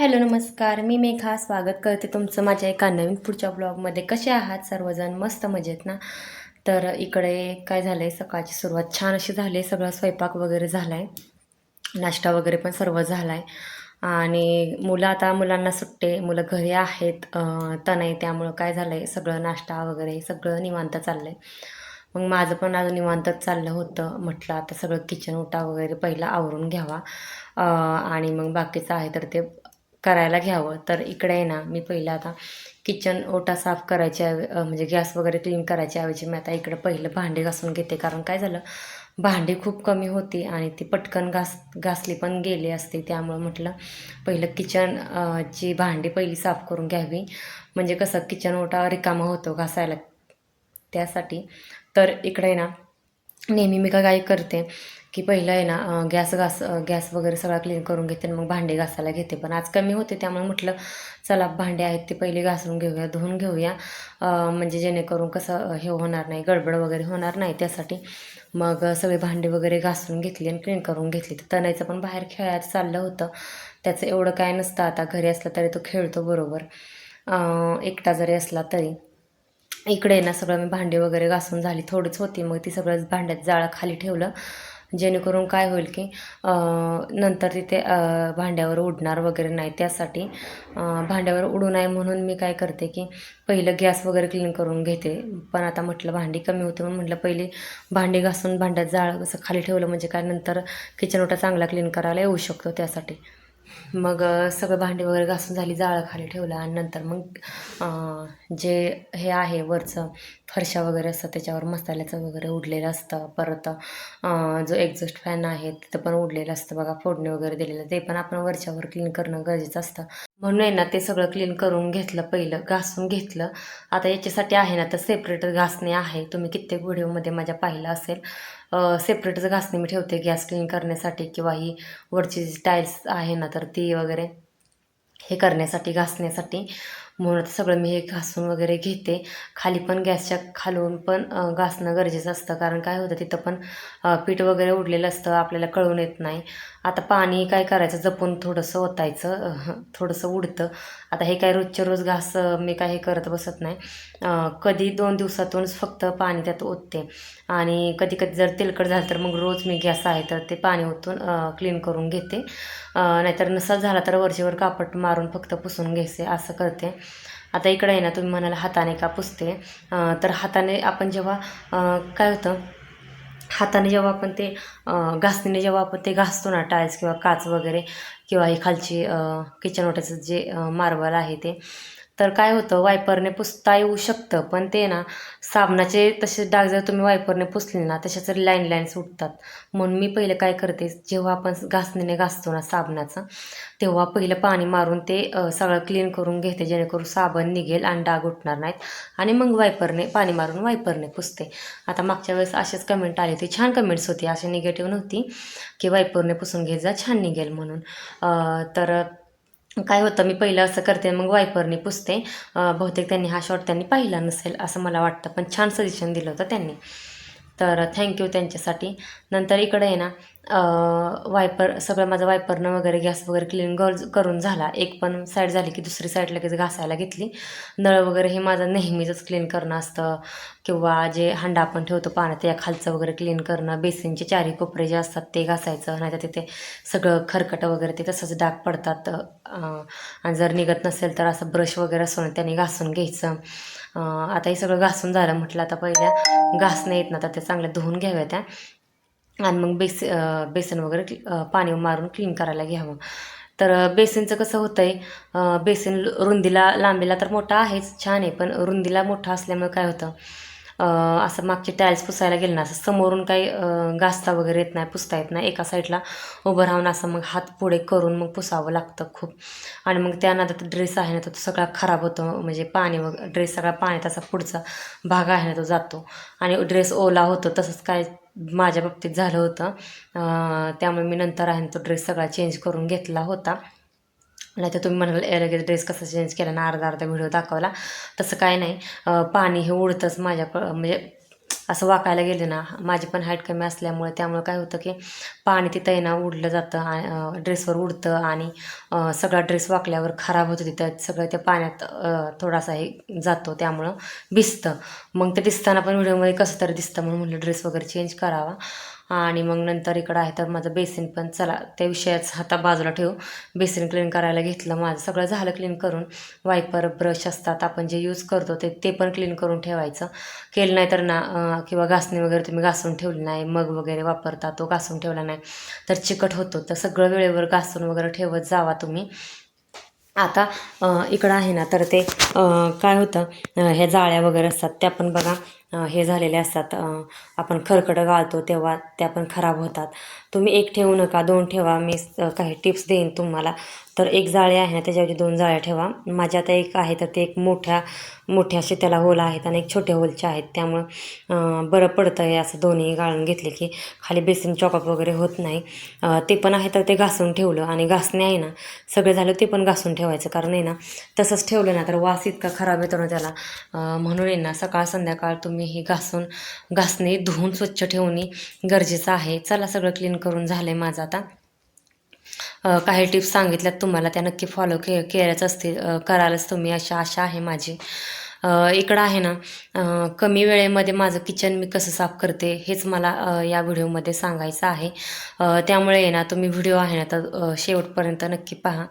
Hello नमस्कार. मी मेघा. स्वागत करते तुमचं माझ्या एका नवीन पुढच्या ब्लॉगमध्ये. कसे आहात सर्वजण? मस्त मजेत ना? तर इकडे काय झालं आहे सकाळची सुरुवात छान अशी झाली आहे सगळा स्वयंपाक वगैरे झाला आहे नाश्ता वगैरे पण सर्व झाला आहे आणि मुलं आता मुलांना सुट्टे. मुलं घरी आहेत. तर नाही त्यामुळं काय झालं आहे सगळं नाश्ता वगैरे सगळं निवांत चाललं आहे मग माझं पण आज निवांतच चाललं होतं. म्हटलं आता सगळं किचन उठा वगैरे पहिला आवरून घ्यावा. आणि मग बाकीचं आहे तर ते करायला घ्यावं. तर इकडे आहे ना मी पहिलं आता किचन ओटा साफ करायच्या म्हणजे गॅस वगैरे क्लीन करायच्या ऐवजी मी आता इकडं पहिलं भांडे घासून घेते. कारण काय झालं भांडी खूप कमी होती आणि ती पटकन घास घासली पण गेली असते. त्यामुळं म्हटलं पहिलं किचन ची भांडी पहिली साफ करून घ्यावी. म्हणजे कसं किचन ओटा रिकामा होतो घासायला. त्यासाठी तर इकडे आहे ना नेहमी मी काय करते की पहिलं आहे ना गॅस घास गॅस वगैरे सगळा क्लीन करून घेते आणि मग भांडे घासायला घेते. पण आज कमी होते त्यामुळे म्हटलं चला भांडे आहेत ते पहिले घासून घेऊया धुवून घेऊया. म्हणजे जेणेकरून कसं हे होणार नाही गडबड वगैरे होणार नाही त्यासाठी. मग सगळे भांडे वगैरे घासून घेतली आणि क्लीन करून घेतली. तर तनायचं पण बाहेर खेळायचं चाललं होतं. त्याचं एवढं काय नसतं आता घरी असलं तरी तो खेळतो बरोबर. एकटा जरी असला तरी. इकडे ना सगळं मी भांडी वगैरे घासून झाली थोडीच होती. मग ती सगळं भांड्यात जाळं खाली ठेवलं. जेणेकरून काय होईल की नंतर तिथे भांड्यावर उडणार वगैरे नाही. त्यासाठी भांड्यावर उडू नये म्हणून मी काय करते की पहिलं गॅस वगैरे क्लीन करून घेते. पण आता म्हटलं भांडी कमी होते म्हणून म्हटलं पहिले भांडी घासून भांड्यात जाळ असं खाली ठेवलं म्हणजे काय नंतर किचन ओटा चांगला क्लीन करायला येऊ शकतो त्यासाठी. मग सगळं भांडी वगैरे घासून झाली जाळं खाली ठेवलं आणि नंतर मग जे हे आहे वरचं फरशा वगैरे असतं त्याच्यावर मसाल्याचं वगैरे उडलेलं असतं. परत जो एक्झॉस्ट फॅन आहे तिथं पण उडलेलं असतं. बघा फोडणी वगैरे दिलेलं ते पण आपण वरच्यावर क्लीन करणं गरजेचं असतं. म्हणून आहे ना ते सगळं क्लीन करून घेतलं पहिलं घासून घेतलं. आता याच्यासाठी आहे ना तर सेपरेट घासणे आहे. तुम्ही कित्येक व्हिडिओमध्ये माझ्या पाहिलं असेल. सेपरेटच घासणी मी ठेवते गॅस क्लीन करण्यासाठी किंवा ही वरची जी टाईल्स आहे ना तर ती वगैरे हे करण्यासाठी घासण्यासाठी. म्हणून आता सगळं मी हे घासून वगैरे घेते. खाली पण गॅसच्या खालून पण घासणं गरजेचं असतं. कारण काय होतं तिथं पण पीठ वगैरे उडलेलं असतं. आपल्याला कळून येत नाही. आता पाणी काय करायचं? जपून थोडंसं ओतायचं. थोडंसं उडतं. आता हे काय रोजच्या रोज घास मी काय हे करत बसत नाही. कधी दोन दिवसातूनच फक्त पाणी त्यात ओतते. आणि कधी कधी जर तेलकट झालं तर मग रोज मी गॅस आहे तर ते पाणी ओतून क्लीन करून घेते. नाहीतर नसा झाला तर वरचेवर कापड मारून फक्त पुसून घ्यायचे. असं करते. आता इकडे आहे ना तुम्ही म्हणाला हाताने का पुसते? तर हाताने आपण जेव्हा काय होतं? हाताने जेव्हा आपण ते घासणीने जेव्हा आपण ते घासतो ना टाईल्स किंवा काच वगैरे किंवा हे खालची किचन ओट्याचं जे मार्बल आहे ते तर काय होतं वायपरने पुसता येऊ शकतं पण ते ना साबणाचे तसे डाग जर तुम्ही वायपरने पुसले ना तसे तरी लाईन लाईन्स उठतात म्हणून मी पहिले काय करते जेव्हा आपण घासणीने घासतो ना साबणाचं तेव्हा पहिलं पाणी मारून ते सगळं क्लीन करून घेते जेणेकरून साबण निघेल आणि डाग उठणार नाहीत. आणि मग वायपरने पाणी मारून वायपरने पुसते. आता मागच्या वेळेस असेच कमेंट आले होते छान कमेंट्स होती अशी निगेटिव्ह नव्हती की वायपरने पुसून घेत जा छान निघेल म्हणून. तर काय होतं मी पहिलं असं करते मग वायपरने पुसते. बहुतेक त्यांनी हा शॉर्ट त्यांनी पाहिला नसेल असं मला वाटतं. पण छान सजेशन दिलं होतं त्यांनी. तर थँक्यू त्यांच्यासाठी. नंतर इकडे आहे ना वायपर सगळं माझं वायपरनं वगैरे गॅस वगैरे क्लीन गर करून झाला. एक पण साईड झाली की दुसरी साईड लगेच घासायला घेतली. नळ वगैरे हे माझं नेहमीचंच क्लीन करणं असतं. किंवा जे हंडा आपण ठेवतो पाण्यात या खालचं वगैरे क्लीन करणं बेसिनचे चारी कोपरे जे असतात ते घासायचं. नाहीतर तिथे सगळं खरकटं वगैरे ते तसंच डाग पडतात. आणि जर निघत नसेल तर असं ब्रश वगैरे असून त्याने घासून घ्यायचं. आता हे सगळं घासून झालं म्हटलं आता पहिल्या घासणं येत ना तर ते चांगल्या धुवून घ्याव्या त्या. आणि मग बेस बेसन वगैरे पाणी मारून क्लीन करायला घ्यावं. तर बेसनचं कसं होतं आहे बेसन रुंदीला लांबीला तर मोठा आहेच छान आहे पण रुंदीला मोठा असल्यामुळे काय होतं असं मागचे टाईल्स पुसायला गेलं ना असं समोरून काही घासता वगैरे येत नाही पुसता येत नाही एका साईडला उभं राहून असं मग हात पुढे करून मग पुसावं लागतं खूप. आणि मग त्यानंतर ड्रेस आहे ना तो सगळा खराब होतो म्हणजे पाणी वगैरे ड्रेस सगळा पाण्यात असा पुढचा भाग आहे ना तो जातो. आणि ड्रेस ओला होतो तसंच काय माझ्या बाबतीत झालं होतं. त्यामुळे मी नंतर आहे ना तो ड्रेस सगळा चेंज करून घेतला होता. नाही तर तुम्ही म्हणाल "ए, लगेच ड्रेस कसा चेंज केला ना अर्धा अर्धा व्हिडिओ दाखवला. तसं काय नाही. पाणी हे उडतंच माझ्या म्हणजे असं वाकायला गेले ना माझी पण हाईट कमी असल्यामुळे त्यामुळे काय होतं की पाणी तिथं आहे ना उडलं जातं ड्रेसवर उडतं आणि सगळा ड्रेस वाकल्यावर खराब होतो तिथं. सगळं त्या पाण्यात थोडासा हे जातो त्यामुळं भिजतं. मग ते दिसताना पण व्हिडिओमध्ये कसं तरी दिसतं म्हणून म्हटलं ड्रेस वगैरे चेंज करावा. आणि मग नंतर इकडं आहे तर माझं बेसिन पण चला त्या विषयाच हाता बाजूला ठेवू. बेसिन क्लीन करायला घेतलं माझं. सगळं झालं क्लीन करून. वायपर ब्रश असतात आपण जे यूज करतो ते ते पण क्लीन करून ठेवायचं. केलं नाही तर ना किंवा घासणी वगैरे तुम्ही घासून ठेवली नाही मग वगैरे वापरता तो घासून ठेवला नाही. तर चिकट होतो. तर सगळं वेळेवर घासून वगैरे ठेवत जावा तुम्ही. आता इकडं आहे ना तर ते काय होतं ह्या जाळ्या वगैरे असतात त्या पण बघा. हे झालेले असतात. आपण खरकडं गाळतो तेव्हा त्या पण खराब होतात. तुम्ही एक ठेवू नका दोन ठेवा. मी काही टिप्स देईन तुम्हाला. तर एक जाळी आहे ना त्याच्यावरती दोन जाळ्या ठेवा. माझ्या आता एक आहे तर ते एक मोठ्या मोठ्या असे त्याला होल आहेत आणि एक छोट्या होलचे आहेत. त्यामुळं बरं पडतं आहे असं दोन्ही गाळून घेतले की खाली बेसिन चॉकअप वगैरे होत नाही. ते पण आहे तर ते घासून ठेवलं. आणि घासणे आहे ना सगळे झालं ते पण घासून ठेवायचं. कारण आहे ना तसंच ठेवलं ना तर वास इतका खराब येतो ना त्याला. म्हणून आहे ना सकाळ संध्याकाळ तुम्ही हे घासून घासणे धुवून स्वच्छ ठेवणे गरजेचं आहे. चला सगळं क्लीन करून झालं आहे माझं आता. काही टिप्स सांगितल्यात तुम्हाला त्या नक्की फॉलो के केल्याच असतील. करालच तुम्ही. अशा आशा आहे माझी. इकडं आहे ना कमी वेळेमध्ये माझं किचन मी कसं साफ करते हेच मला या व्हिडिओमध्ये सांगायचं आहे. त्यामुळे आहे ना तुम्ही व्हिडिओ आहे ना तर शेवटपर्यंत नक्की पहा.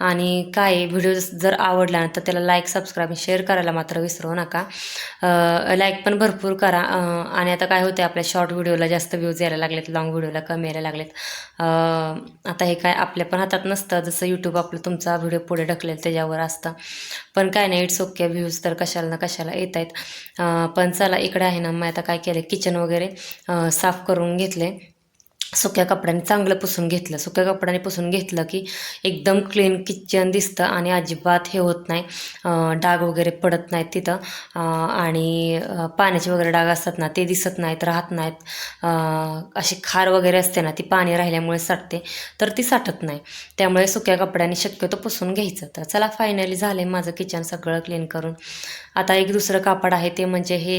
आणि काय व्हिडिओ जर आवडला ना तर त्याला लाईक सबस्क्राईब शेअर करायला मात्र विसरू नका. लाईक पण भरपूर करा. आणि आता काय होते आपल्या शॉर्ट व्हिडिओला जास्त व्ह्यूज यायला लागलेत लाँग व्हिडिओला कमी यायला लागलेत. आता हे काय आपल्या पण हातात नसतं जसं यूट्यूब आपलं तुमचा व्हिडिओ पुढे ढकलेल त्याच्यावर असतं. पण काय नाही इट्स ओके व्ह्यूज तर कशा कशाला ना कशाला येत आहेत पण चला इकडे आहे ना मी आता काय केलं किचन वगैरे साफ करून घेतले सुक्या कपड्याने चांगलं पुसून घेतलं. सुक्या कपड्याने पुसून घेतलं की एकदम क्लीन किचन दिसतं आणि अजिबात हे होत नाही. डाग वगैरे पडत नाहीत तिथं. आणि पाण्याचे वगैरे डाग असतात ना ते दिसत नाहीत राहत नाहीत. अशी खार वगैरे असते ना ती पाणी राहिल्यामुळे साठते. तर ती साठत नाही. त्यामुळे सुक्या कपड्याने शक्यतो पुसून घ्यायचं. तर चला फायनली झालं माझं किचन सगळं क्लीन करून. आता एक दुसरं कापड आहे ते म्हणजे हे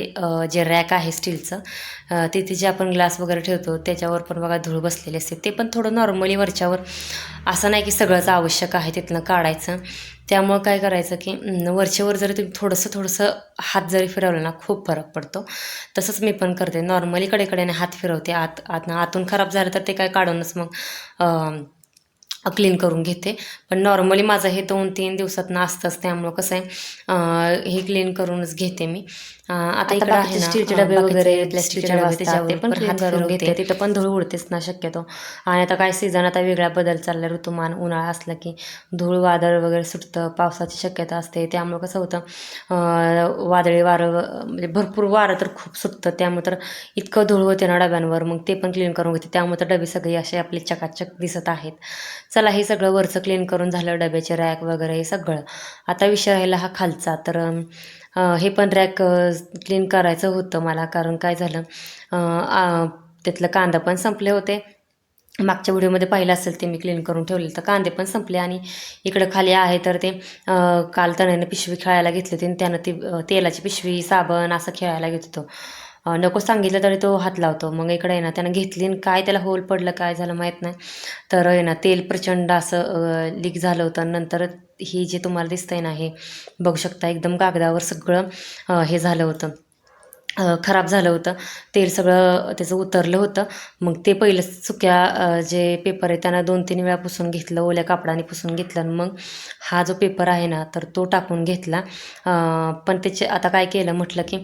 जे रॅक आहे स्टीलचं तिथे जे आपण ग्लास वगैरे ठेवतो त्याच्यावर पण बघा धूळ बसलेली असते. ते पण थोडं नॉर्मली वरच्यावर असं नाही की सगळंच आवश्यक आहे तिथनं काढायचं. त्यामुळं काय करायचं की वरचेवर वरच्यावर जरी तुम्ही थोडंसं थोडंसं हात जरी फिरवलं ना खूप फरक पडतो. तसंच मी पण करते. नॉर्मली कडेकडेने हात फिरवते. आत आत आतून खराब झालं तर ते काय काढूनच मग क्लीन करून घेते. पण नॉर्मली माझं हे दोन तीन दिवसात असतंच त्यामुळं कसं आहे हे क्लीन करूनच घेते मी. आता इकडे आहे ना स्टीलचे डबे वगैरे, प्लास्टिकचे डबे त्याच्यावर पण हात करून. घेते. तिथं पण धूळ उडतेच ना शक्यतो. आणि आता काय सीझन आता वेगळा बदल चालला ऋतुमान उन्हाळा असला की धूळ वादळ वगैरे सुटतं पावसाची शक्यता असते त्यामुळं कसं होतं वादळी वारं म्हणजे भरपूर वारं तर खूप सुटतं त्यामुळे तर इतकं धूळ होते ना डब्यांवर मग ते पण क्लीन करून घेते त्यामुळे तर डबे सगळे असे आपले चकाचक दिसत आहेत. चला हे सगळं वरचं क्लीन करून झालं डब्याचे रॅक वगैरे हे सगळं. आता विषय राहिला हा खालचा तर हे पण रॅक क्लीन करायचं होतं मला कारण काय झालं त्यातलं कांदा पण संपले होते. मागच्या व्हिडिओमध्ये पाहिलं असेल ते मी क्लीन करून ठेवले तर कांदे पण संपले आणि इकडं खाली आहे तर ते काल तण्यानं पिशवी खेळायला घेतली होती आणि त्यानं ती तेलाची पिशवी साबण असं खेळायला घेत होतो. नको सांगितलं तरी तो हात लावतो. मग इकडे आहे ना त्यानं घेतली आणि काय त्याला होल पडलं काय झालं माहीत नाही. तर आहे ना तेल प्रचंड असं लीक झालं होतं. नंतर हे जे तुम्हाला दिसतंय ना हे बघू शकता एकदम कागदावर सगळं हे झालं होतं. खराब झालं होतं. तेल सगळं त्याचं उतरलं होतं. मग ते पहिलं सुक्या जे पेपर आहे त्यांना दोन तीन वेळा पुसून घेतलं ओल्या कापडाने पुसून घेतलं आणि मग हा जो पेपर आहे ना तर तो टाकून घेतला. पण त्याचे आता काय केलं म्हटलं की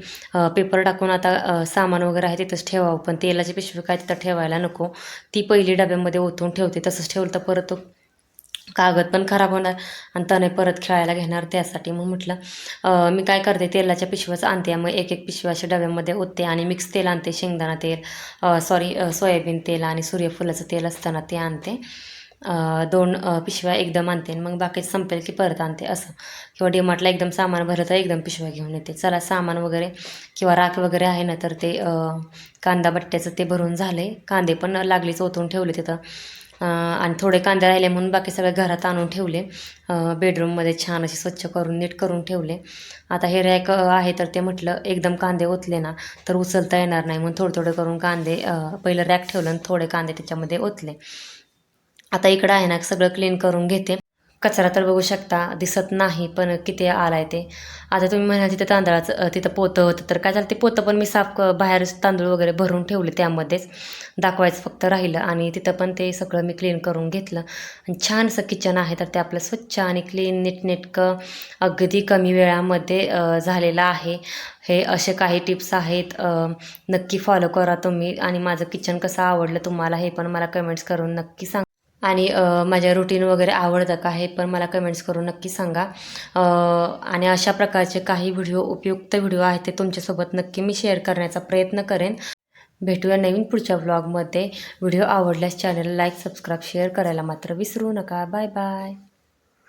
पेपर टाकून आता सामान वगैरे आहे तिथंच ठेवावं पण तेलाची पिशवी काय तिथं ठेवायला नको. ती पहिली डब्यामध्ये ओतून ठेवते तसंच ठेवलं तर परत तो कागद पण खराब होणार आणि तने परत खेळायला घेणार त्यासाठी. मग म्हटलं मी काय करते तेलाच्या पिशव्याच आणते. मग एक एक पिशव्याच्या अशा डब्यामध्ये ओतते आणि मिक्स तेल आणते. शेंगदाणा तेल सॉरी सोयाबीन तेल आणि सूर्यफुलाचं तेल असताना ते आणते. दोन पिशव्या एकदम आणते आणि मग बाकी संपेल की परत आणते असं. किंवा डीमार्टला एकदम सामान भरलं तर एकदम पिशव्या घेऊन येते. चला सामान वगैरे किंवा राख वगैरे आहे ना तर ते कांदा बट्ट्याचं ते भरून झाले कांदे पण लागलीच ओतून ठेवले तिथं. आणि थोडे कांदे राहिले म्हणून बाकी सगळे घरात आणून ठेवले. बेडरूममध्ये छान असे स्वच्छ करून नीट करून ठेवले. आता हे रॅक आहे तर ते म्हटलं एकदम कांदे ओतले ना तर उचलता येणार नाही. म्हणून थोडं थोडं करून कांदे पहिलं रॅक ठेवलं आणि थोडे कांदे त्याच्यामध्ये ओतले. आता इकडं आहे ना सगळं क्लीन करून घेते. कचरा तर बघू शकता दिसत नाही पण किती आला आहे ते. आता तुम्ही म्हणाल तिथं तांदळाचं तिथं पोतं होतं तर काय झालं ते पोतं पण मी साफ क बाहेर तांदूळ वगैरे भरून ठेवले त्यामध्येच. दाखवायचं फक्त राहिलं आणि तिथं पण ते सगळं मी क्लीन करून घेतलं. आणि छान असं किचन आहे तर ते आपलं स्वच्छ आणि क्लीन नीटनेटकं अगदी कमी वेळामध्ये झालेलं आहे. हे असे काही टिप्स आहेत नक्की फॉलो करा तुम्ही. आणि माझं किचन कसं आवडलं तुम्हाला हे पण मला कमेंट्स करून नक्की सांगा. आणि माझ्या रुटीन वगैरे आवडतं का हे पण मला कमेंट्स करून नक्की सांगा. आणि अशा प्रकारचे काही व्हिडिओ उपयुक्त व्हिडिओ आहेत ते तुमच्यासोबत नक्की मी शेअर करण्याचा प्रयत्न करेन. भेटूया नवीन पुढच्या व्लॉगमध्ये व्हिडिओ आवडल्यास चॅनल लाईक सबस्क्राईब शेअर करायला मात्र विसरू नका. Bye bye